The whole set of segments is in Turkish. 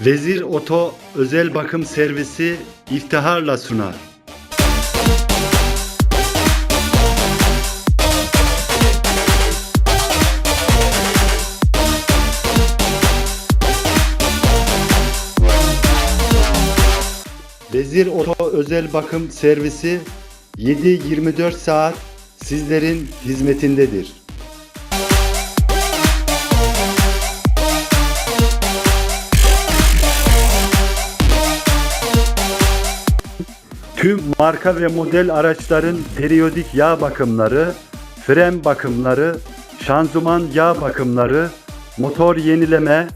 Vezir Oto özel bakım servisi iftiharla sunar. Vezir Oto özel bakım servisi 7-24 saat sizlerin hizmetindedir. Tüm marka ve model araçların periyodik yağ bakımları, fren bakımları, şanzıman yağ bakımları, motor yenileme,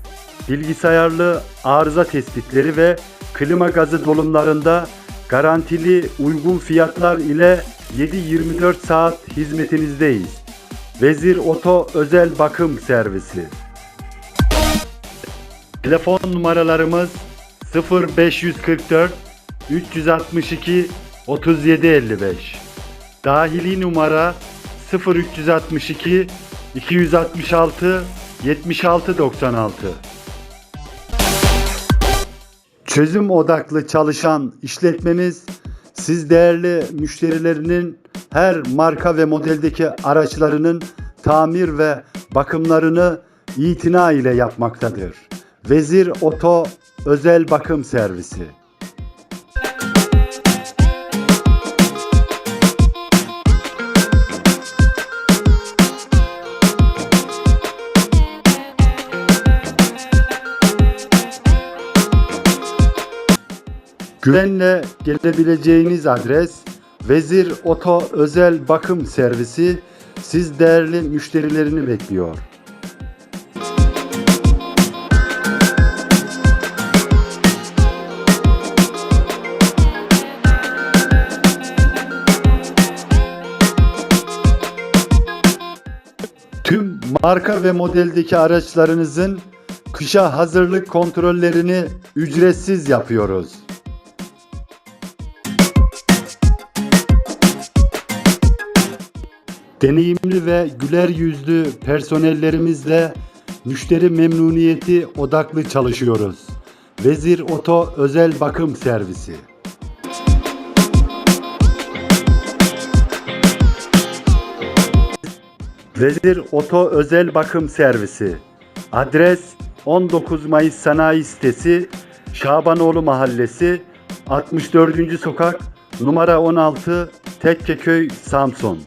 bilgisayarlı arıza tespitleri ve klima gazı dolumlarında garantili uygun fiyatlar ile 7-24 saat hizmetinizdeyiz. Vezir Oto Özel Bakım Servisi. Telefon numaralarımız 0544 362 3755. Dahili numara 0362 266 7696. Çözüm odaklı çalışan işletmemiz siz değerli müşterilerinin her marka ve modeldeki araçlarının tamir ve bakımlarını itina ile yapmaktadır. Vezir Oto Özel Bakım Servisi. Güvenle gelebileceğiniz adres Vezir Oto Özel Bakım Servisi siz değerli müşterilerini bekliyor. Tüm marka ve modeldeki araçlarınızın kışa hazırlık kontrollerini ücretsiz yapıyoruz. Deneyimli ve güler yüzlü personellerimizle müşteri memnuniyeti odaklı çalışıyoruz. Vezir Oto Özel Bakım Servisi. Vezir Oto Özel Bakım Servisi. Adres 19 Mayıs Sanayi Sitesi, Şabanoğlu Mahallesi, 64. Sokak, numara 16, Tekkeköy, Samsun.